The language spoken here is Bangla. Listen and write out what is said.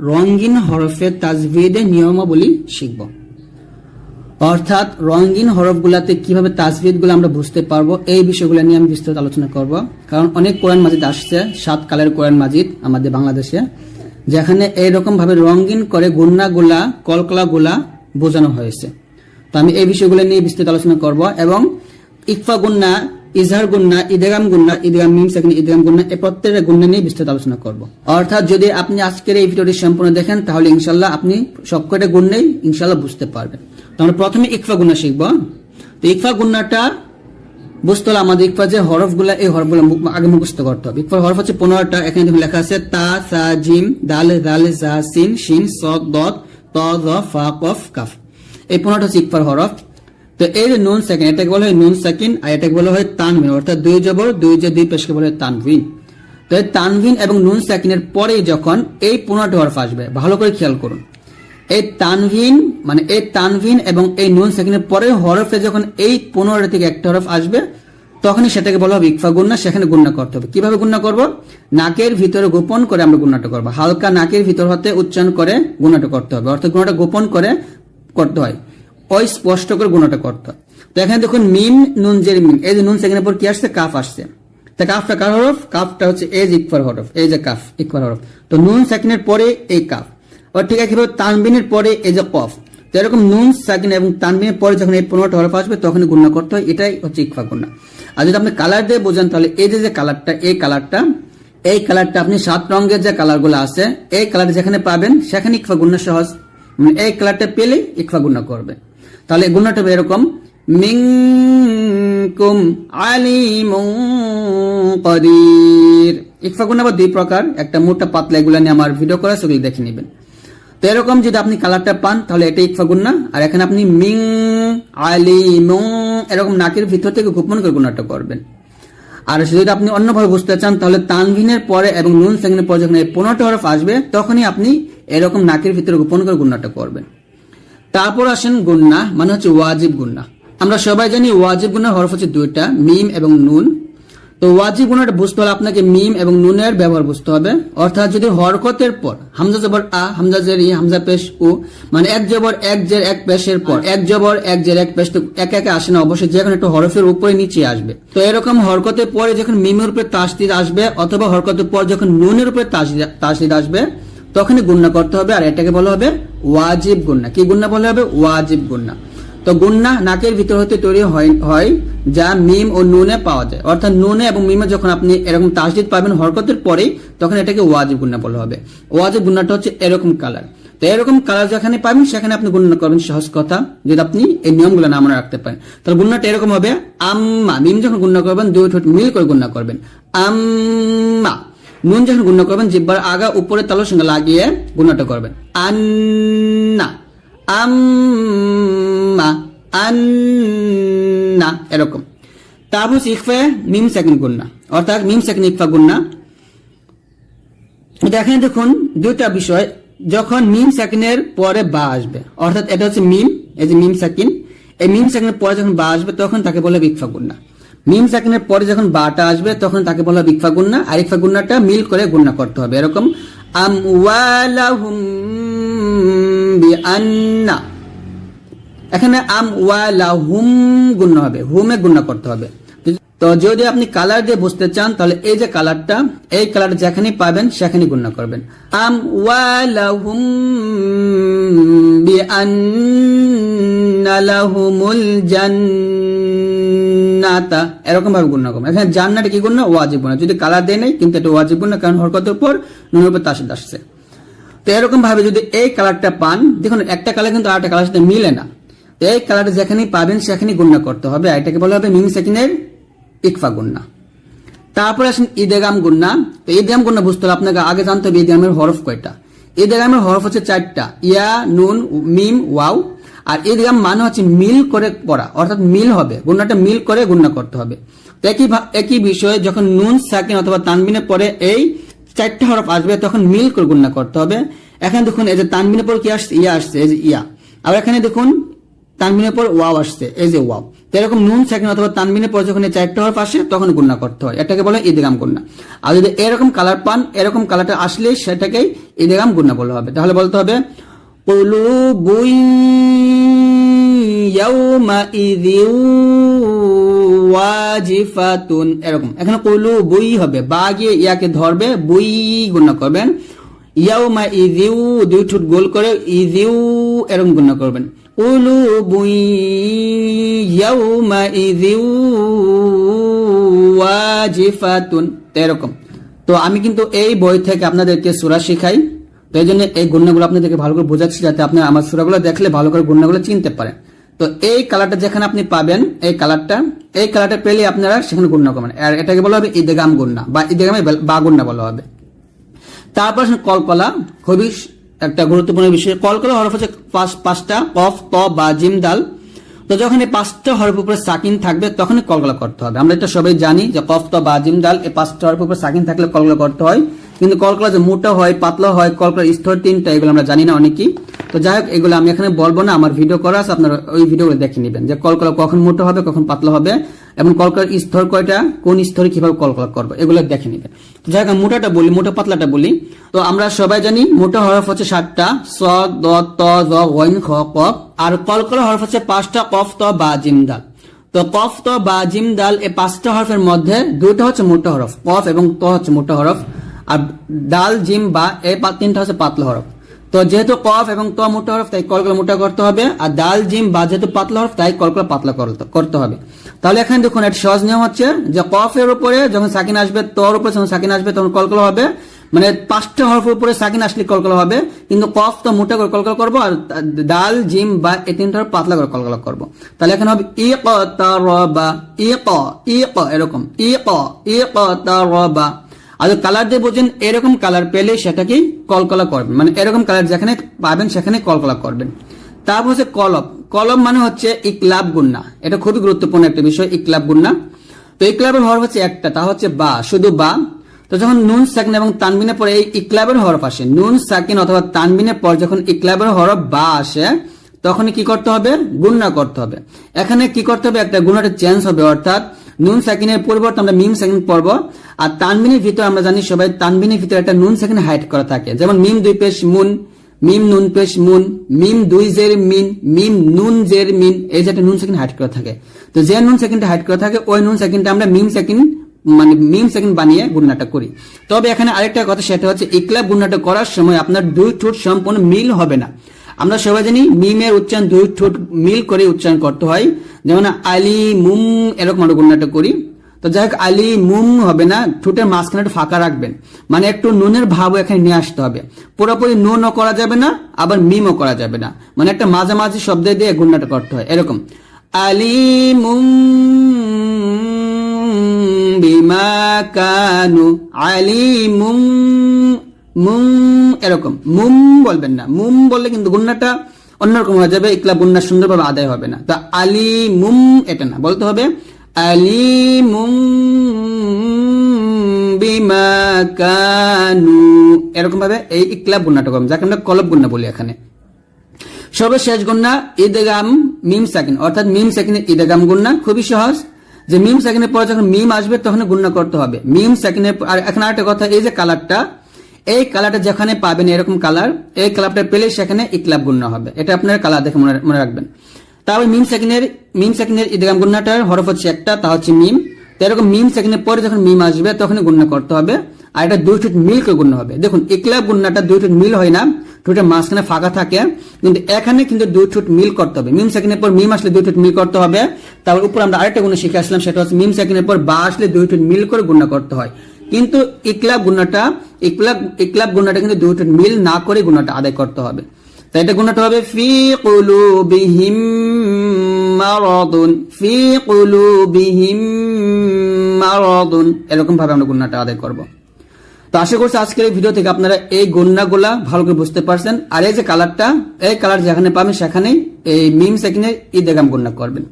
রঙিন হরফের তাজভিদের নিয়মাবলী শিখব। অর্থাৎ রঙিন হরফগুলাতে কীভাবে তাজভিদগুলো আমরা বুঝতে পারব, এই বিষয়গুলো নিয়ে আমি বিস্তারিত আলোচনা করব। কারণ অনেক কোরআন মাজিদ আসছে, সাত কালের কোরআন মাজিদ আমাদের বাংলাদেশে, যেখানে এইরকম ভাবে রঙিন করে গুন্নাগুলা, কলকলাগুলা বোঝানো হয়েছে। তো আমি এই বিষয়গুলো নিয়ে বিস্তারিত আলোচনা করব এবং ইকফা গুন্না ইজহার গুন্না ইদেগাম গুন্না ইদেগাম মিম সেকেন্ড ইদেগাম গুন্না এই প্রত্যেকটা গুন্না নিয়ে বিস্তারিত আলোচনা করব। অর্থাৎ যদি আপনি আজকের এই ভিডিওটি সম্পূর্ণ দেখেন, তাহলে ইনশাল্লাহ আপনি সবকটা গুন্নেই ইনশাল্লাহ বুঝতে পারবেন। তো আমরা প্রথমে ইকফা গুন্না শিখব। তো ইকফা গুন্নাটা বুঝতে হলে আমাদের ইকফা যে হরফগুলা, এই হরফগুলো আগে মুখস্থ করতে হবে। ইকফার হরফ হচ্ছে পনেরোটা, এখানে দেখুন লেখা আছে তা, সা, জিম, দাল দাল জা সিন, শিন স দত ত ফা, কফ, কাফ। এই পনেরোটা হচ্ছে ইকফার হরফ। তো এই যে নুন সেকেন্ড, এটাকে বলা হয় নুন সেকেন্ড আর এটাকে বলা হয় তানভিন, অর্থাৎ দুই জবর, দুই যে দুই পেশকে বলা হয় তানভিন। তো তানভিন এবং নুন সেকেন্ডের পরেই যখন এই পনেরোটা হরফ আসবে, ভালো করে খেয়াল করুন। এই তানভিন মানে এই তানভিন এবং এই নুন সেকেন্ডের পরে হরফে যখন এই পনেরোটা থেকে একটা হরফ আসবে, তখনই সেটাকে বলা হবে ইকফা গুন্না, সেখানে গুন্না করতে হবে। কীভাবে গুন্না করব? নাকের ভিতরে গোপন করে আমরা গুন্নাটা করব। হালকা নাকের ভিতর হতে উচ্চারণ করে গুন্নাটা করতে হবে। অর্থাৎ গুণাটা গোপন করে করতে হয়। ওই স্পষ্ট করে গুণাটা করতে তো এখানে দেখুন মিম, নুন, জের, মিম। এই যে নুন সেকেন্ডের পর কি আসছে? কাফ আসছে। তা কাফটা কার হরফ? কাফটা হচ্ছে এজ ইকফার হরফ। এই যে কাফ, ইকফার হরফ। তো নুন সেকেন্ডের পরে এই কাফ। আর ঠিক আছে তানবিনের পরে এই যে কফ। তো এরকম নুন সাকিন এবং তানবিনের পরে যখন এই পনেরোটা হরফ আসবে, তখনই গুণনা করতে হয়। এটাই হচ্ছে ইকফা গুণনা। আর যদি আপনি কালার দিয়ে বোঝান, তাহলে এই যে যে কালারটা, এই কালারটা এই কালারটা আপনি সাত রঙের যে কালারগুলো আছে, এই কালার যেখানে পাবেন, সেখানে ইকফা গুণনা সহজ। এই কালারটা পেলে ইকফা গুণনা করবে। তাহলে হবে এরকম, মিনকুম আলিমুন কদির। ইকফা গুণ আবার দুই প্রকার, একটা মোটা পাতলা এগুলো নিয়ে আমার ভিডিও করা সেগুলো দেখে নেবেন। তো এরকম যদি আপনি কালারটা পান, তাহলে এটা ইকফা গুন্না আর এখানে আপনি মিং আলিমুন এরকম নাকের ভিতর থেকে গোপন করে গুণাটা করবেন। আর যদি আপনি অন্যভাবে বুঝতে চান, তাহলে তানভিনের পরে এবং নুন সেকেন্ডের পরে যখন এই পনেরোটা হরফ আসবে, তখনই আপনি এরকম নাকের ভিতরে গোপন করে গুণাটা করবেন। তারপর আসেন গুন্না মানে হচ্ছে ওয়াজিব গুন্না। আমরা সবাই জানি ওয়াজিব গুন্নার হরফ হচ্ছে দুইটা, মিম এবং নুন। তো ওয়াজিব গুণাটা বুঝতে হলে আপনাকে মিম এবং নুনের ব্যবহার বুঝতে হবে। অর্থাৎ যদি হরকতের পর, হামজা জবর আ, হামজা জের ই, হামজা পেশ উ মানে এক জবর, এক জের, এক পেশের পর, এক জবর, এক জের, এক পেশ এক একে আসে না, অবশ্যই যে কোনো একটা হরফের উপরে নিচে আসবে। তো এরকম হরকতের পরে যখন মিমের উপরে তাসদিদ আসবে, অথবা হরকতের পর যখন নুনের উপরে তাসদিদ আসবে তখনই গুন্না করতে হবে, আর এটাকে বলা হবে ওয়াজিব গুন্না। কি গুন্না বলা হবে? ওয়াজিব গুন্না। তো গুন্না নাকের ভিতর হতে তৈরি হয় যা মিম ও নুনে পাওয়া যায়। অর্থাৎ নুনে এবং মিমে যখন আপনি এরকম তাসদিদ পাবেন হরকতের পরেই, তখন এটাকে ওয়াজিব গুন্না বলা হবে। ওয়াজিব গুন্নাটা হচ্ছে এরকম কালার। তো এরকম কালার যেখানে পাবেন, সেখানে আপনি গুন্না করবেন সহজ কথা, যদি আপনি এই নিয়মগুলো না মনে রাখতে পারেন। তাহলে গুন্নাটা এরকম হবে, আম্মা। মিম যখন গুন্না করবেন, দুই ঠোঁট মিল করে গুন্না করবেন। আম্মা। নুন যখন গুণা করবেন, জিব্বার আগা উপরে তালুর সঙ্গে লাগিয়ে গুণাটা করবেন। আন্না, আম্মা, আন্না, এরকম। তারপর হচ্ছে ইকফা মিম সেকেন্ড গুন্না অর্থাৎ মিম সেকেন্ড ইকফা গুন্না এটা এখানে দেখুন, দুইটা বিষয়, যখন মিম সেকেন্ডের পরে বা আসবে, অর্থাৎ এটা হচ্ছে মিম, এই যে মিম সেকেন্ড, এই মিম সেকেন্ডের পরে যখন বা আসবে, তখন তাকে বলে ইকফা গুন্না মিম সেকেন্ডের পরে যখন বাটা আসবে, তখন তাকে বলা হবে ইকফা গুন্না। আর ইকফা গুন্নাটা মিল করে গুন্না করতে হবে। এরকম বিআন্না। এখানে আম ওয়ালা হুম গুণ্য হবে। হুমে গুণ্য করতে হবে। তো যদি আপনি কালার দিয়ে বুঝতে চান, তাহলে এই যে কালারটা, এই কালার যেখানে পাবেন সেখানে গুণ্য করবেন। আম ওয়ালা হুম বিআন্নালাহুমুল জান্নাতা এরকম ভাবে গুণ্য করবেন এখানে জান্নাটা কি গুণ্য ওয়াজিব গুণ্য যদি কালার দেয় নাই, কিন্তু এটা ওয়াজিব গুণ্য কারণ হরকতের উপর নুনের উপর আসছে। তো এরকম ভাবে যদি এই কালারটা পান, দেখুন, একটা কালার কিন্তু আরেকটা কালার সাথে মিলে না। তো এই কালার যেখানেই পাবেন, সেখানেই গুণনা করতে হবে। এটাকে বলা হবে মিম সেকেন্ডের ইকফা গুন্না তারপরে আসেন ইদেগাম গুন্না তো ইদেগাম গুন্না বুঝতে হলে আপনাকে আগে জানতে হবে ইদেগামের হরফ কয়টা। ইদেগামের হরফ হচ্ছে চারটা। ইয়া, নুন, মিম, ওয়াও আর ইদগাম মানে হচ্ছে মিল করে পড়া, অর্থাৎ মিল হবে গুন্নাটা মিল করে গুন্না করতে হবে। একই একই বিষয়ে যখন নুন, সাকিন অথবা তানবিনের পরে এই চারটা হরফ আসবে, তখন মিল করে গুন্না করতে হবে। এখানে দেখুন, এই যে তানবিনের পর কি আসছে? ইয়া আসছে, এই যে ইয়া। আবার এখানে দেখুন, তানবিনের পর ওয়াও আসছে, এই যে ওয়াও। এরকম নুন সেকেন্ড অথবা তানবিনের পরে যখন এই চারটা হরফ আসে, তখন গুণনা করতে হয়। এটাকে বলে ইদেগাম গুণনা। আর যদি এরকম কালার পান, এরকম কালারটা আসলে সেটাকেই ইদেগাম গুণনা বলা হবে। তাহলে বলতে হবে قلوب يومئذ ওয়াজিফাতুন এরকম এখানে কলু বই হবে বা গিয়ে ইয়াকে ধরবে বই গুণনা করবেন ইয়াউমা ইদিউ দুই ঠুট গোল করে ইদিউ এরকম গুণনা করবেন কলু বই ইয়াউমা ইদিউ ওয়াজিফাতুন তো এরকম তো আমি কিন্তু এই বই থেকে আপনাদেরকে সুরা শিখাই তো এই জন্য এই গুণাগুলো আপনাদেরকে ভালো করে বোঝাচ্ছি যাতে আপনি আমার সুরাগুলো দেখলে ভালো করে গুণাগুলো চিনতে পারেন। তো এই কালারটা যেখানে আপনি পাবেন, এই কালারটা এই কালারটা পেলে আপনারা সেখানে গুণনা করবেন। আর এটাকে বলা হবে ইদেগাম গুণনা বা ইদেগামে বা গুণনা বলা হবে। তারপর কলকলা। খুবই একটা গুরুত্বপূর্ণ বিষয়। কলকলা হরফ হচ্ছে পাঁচটা, কফ, ত, বা জিম, দাল। তো যখন এই পাঁচটা হরফ উপরে সাকিন থাকবে, তখনই কলকলা করতে হবে। আমরা এটা সবাই জানি যে কফ, ত, বা জিম, দাল, এই পাঁচটা হরফ উপরে সাকিন থাকলে কলকলা করতে হয়। কিন্তু কলকলা যে মোটা হয়, পাতলা হয় কলকলার স্তর তিনটা, এগুলো আমরা জানি না অনেকেই। তো যাই হোক, এগুলো আমি এখানে বলব না, আমার ভিডিও করা আছে, আপনারা ওই ভিডিওগুলো দেখে নেবেন যে কলকলা কখন মোটা হবে, কখন পাতলা হবে, এবং কলকার স্তর কয়টা, কোন স্তরে কীভাবে কলকলা করব, এগুলো দেখে নেবেন। তো যাই হোক মোটাটা বলি, মোটা পাতলাটা বলি। তো আমরা সবাই জানি, মোটা হরফ হচ্ছে সাতটা, স, দ, ত, জ গইন খ কফ আর কলকলা হরফ হচ্ছে পাঁচটা, কফ, ত, বা, জিম দাল তো কফ, ত, বা, জিম দাল এই পাঁচটা হরফের মধ্যে দুইটা হচ্ছে মোটা হরফ, কফ এবং ত হচ্ছে মোটা হরফ। আর ডাল, জিম বা এই তিনটা হচ্ছে পাতলা হরফ। তো যেহেতু কফ এবং ত মোটা হরফ, তাই কলকলা মোটা করতে হবে। আর ডাল, জিম বা যেহেতু পাতলা হরফ, তাই কলকলা পাতলা করতে- হবে। তাহলে এখানে দেখুন, একটা সহজ নিয়ম হচ্ছে যে কফের উপরে যখন সাকিন আসবে, তোর উপরে যখন সাকিন আসবে, তখন কলকলা হবে। মানে পাঁচটা হরফের উপরে সাকিন আসলে কলকলা হবে। কিন্তু কফ তো মোটা করে কলকলা করব আর ডাল, জিম বা এই তিনটা পাতলা করে কলকলা করব। তাহলে এখানে হবে ই ক তা র বা ই ক ই ক এরকম। ই ক ই ক তা র বা আর কালার দিয়ে বোঝেন এরকম কালার পেলে সেটাকেই কলকলা করবেন। মানে এরকম কালার যেখানে পাবেন, সেখানে কলকলা করবেন। তারপর হচ্ছে কলব কলম মানে হচ্ছে ইকলাব গুন্না। এটা খুবই গুরুত্বপূর্ণ একটা বিষয়, ইকলাব গুন্না। তো ইকলাবের হরফ হচ্ছে একটা, তা হচ্ছে বা, শুধু বা। তো যখন নুন, সাকিন এবং তানবিনের পরে এই ইকলাবের হরফ আসে, নুন, সাকিন অথবা তানবিনের পর যখন ইকলাবের হরফ বা আসে তখন কি করতে হবে? গুন্না করতে হবে। এখানে কি করতে হবে? একটা গুণাটা চেঞ্জ হবে, অর্থাৎ নুন সাকিনের পরিবর্তে আমরা মিম সাকিন পড়ব আর তানবিনের ভিতরে আমরা জানি সবাই তানবিনের ভিতরে একটা নুন সাকিন হাইট করা থাকে। যেমন মিম দুই পেশ মুন, মিম নুন পেশ মুন, মিম দুই জের মিন, মিম নুন জের মিন, এই যে একটা নুন সেকেন্ড হাইট করা থাকে। তো যে নুন সেকেন্ডটা হাইট করা থাকে, ওই নুন সেকেন্ডটা আমরা মিম সেকেন্ড মানে মিম সেকেন্ড বানিয়ে গুণনাটা করি। তবে এখানে আরেকটা কথা, সেটা হচ্ছে ইকলাব গুণনাটা করার সময় আপনার দুই ঠোঁট সম্পূর্ণ মিল হবে না। আমরা সবাই জানি মিমের উচ্চারণ দুই ঠোঁট মিল করে উচ্চারণ করতে হয়। যেমন আলি, মুম এরকম আমরা গুণনাটা করি। তো যাই হোক আলি, মুম হবে না, ঠোঁটের মাঝখানে একটু ফাঁকা রাখবেন। মানে একটু নুনের ভাবও এখানে নিয়ে আসতে হবে। পুরোপুরি নুনও করা যাবে না, আবার মিমও করা যাবে না। মানে একটা মাঝামাঝি শব্দ দিয়ে গুণনাটা করতে হয়, এরকম। আলি, মুম বিমা কানু, আলি, মুম মুম, এরকম। মুম বলবেন না। মুম বললে কিন্তু গুন্নাটা অন্যরকম হয়ে যাবে। ইকলা গুন্না সুন্দরভাবে আদায় হবে না। তা আলি মুম এটা না। বলতে হবে আলি মুম বিমা কানু। এরকম ভাবে এই ইকলা গুন্নাটা করবেন। যাকে আমরা কলব গুন্না বলি এখানে। সর্বশেষ গুন্না ঈদগাম মিম সাকিন। অর্থাৎ মিম সাকিনের ঈদগাম গুন্না খুবই সহজ। যে মিম সাকিনের পরে যখন মিম আসবে তখন গুন্না করতে হবে। মিম সাকিনের আর এখন আরেকটা কথা, এই যে কালারটা এই কালারটা যেখানে পাবেন এরকম কালার এই কালারটা পেলে সেখানে ইকলাব গুন্না হবে। এটা আপনার কালার দেখে মনে রাখবেন। মিম সেকেন্ডের মিম সেকেন্ডের গুন্নাটার হরফ হচ্ছে একটা, তা হচ্ছে মিম তো এরকম মিম সেকেন্ডের পরে যখন মিম আসবে, তখনই গুন্না করতে হবে। আর এটা দুই মিলকে গুণ্য হবে। দেখুন ইকলাব দুই মিল হয় না ঠোঁটের মাঝখানে ফাঁকা থাকে, কিন্তু এখানে কিন্তু দুই মিল করতে হবে। মিম সেকেন্ডের পর মিম আসলে দুই মিল করতে হবে। তারপর উপর আমরা আরেকটা গুণ শিখে আসলাম, সেটা হচ্ছে মিম সেকেন্ডের পর বা আসলে দুই ঠোঁট মিল করে গুণা করতে হয়। কিন্তু ইকলাব গুণাটা ইকলাব ইকলাব গুণাটা কিন্তু দুই ঠোঁট মিল না করে গুণাটা আদায় করতে হবে। তাই এটা গুণাটা হবে ফি কুলুবিহিম মারাদুন, ফি কুলুবিহিম মারাদুন। এরকম ভাবে আমরা গুণাটা আদায় করব। তো আশা করছি আজকের এই ভিডিও থেকে আপনারা এই গুন্নাগুলা ভালো করে বুঝতে পারছেন। আর এই যে কালারটা, এই কালার যেখানে পাবেন সেখানেই এই মিম সেকেন্ডের ঈদেগাম গুন্না করবেন।